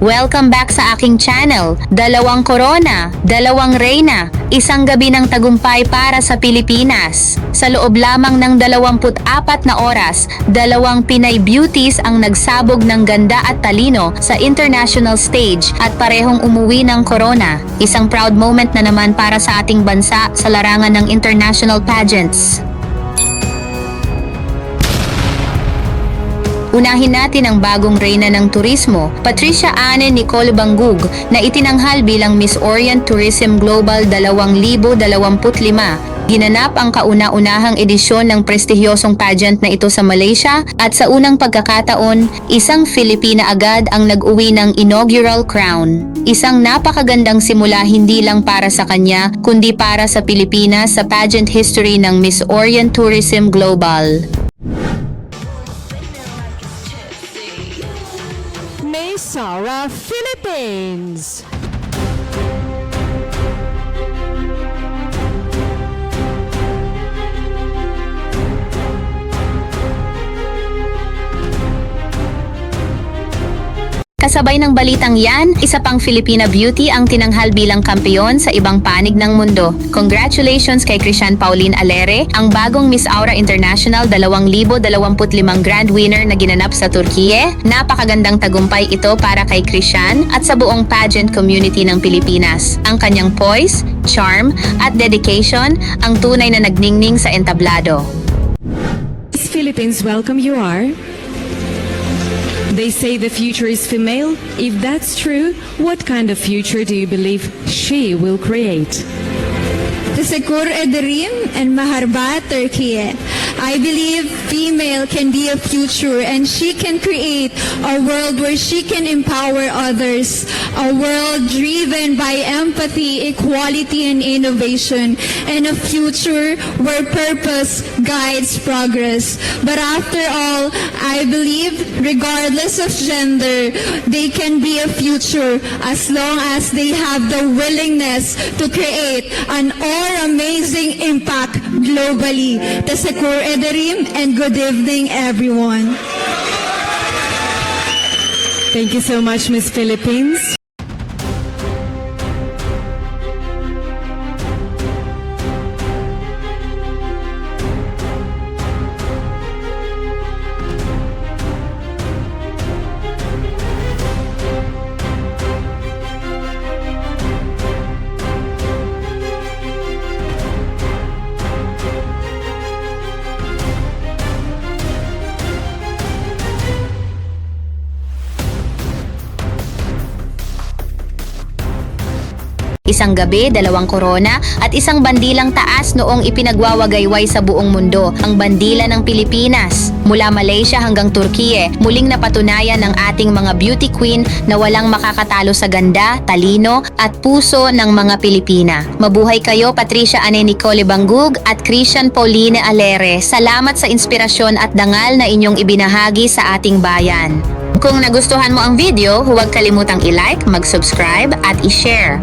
Welcome back sa aking channel. Dalawang corona, dalawang reyna, isang gabi ng tagumpay para sa Pilipinas. Sa loob lamang ng 24 na oras, dalawang Pinay beauties ang nagsabog ng ganda at talino sa international stage at parehong umuwi ng corona. Isang proud moment na naman para sa ating bansa sa larangan ng international pageants. Unahin natin ang bagong reyna ng turismo, Patricia Anne Nicole Bangug, na itinanghal bilang Miss Orient Tourism Global 2025. Ginanap ang kauna-unahang edisyon ng prestihiyosong pageant na ito sa Malaysia at sa unang pagkakataon, isang Filipina agad ang nag-uwi ng inaugural crown. Isang napakagandang simula hindi lang para sa kanya, kundi para sa Pilipinas sa pageant history ng Miss Orient Tourism Global. Tara, Philippines. Kasabay ng balitang yan, isa pang Filipina beauty ang tinanghal bilang kampeon sa ibang panig ng mundo. Congratulations kay Christian Pauline Alere, ang bagong Miss Aura International 2025 Grand Winner na ginanap sa Turkiye. Napakagandang tagumpay ito para kay Christian at sa buong pageant community ng Pilipinas. Ang kanyang poise, charm, at dedication ang tunay na nagningning sa entablado. Philippines, welcome you are. They say the future is female. If that's true, what kind of future do you believe she will create? The Tesekur Ederim and Maharba, Turkey. I believe female can be a future and she can create a world where she can empower others, a world driven by empathy, equality, and innovation, and a future where purpose guides progress. But after all, I believe regardless of gender, they can be a future as long as they have the willingness to create an all-amazing impact globally. Tesekur Ederim and good evening everyone. Thank you so much, Miss Philippines. Isang gabi, dalawang korona at isang bandilang taas noong ipinagwawagayway sa buong mundo, ang bandila ng Pilipinas. Mula Malaysia hanggang Turkiye, muling napatunayan ng ating mga beauty queen na walang makakatalo sa ganda, talino at puso ng mga Pilipina. Mabuhay kayo Patricia Ane Nicole Bangug at Christian Pauline Alere. Salamat sa inspirasyon at dangal na inyong ibinahagi sa ating bayan. Kung nagustuhan mo ang video, huwag kalimutang i-like, mag-subscribe at i-share.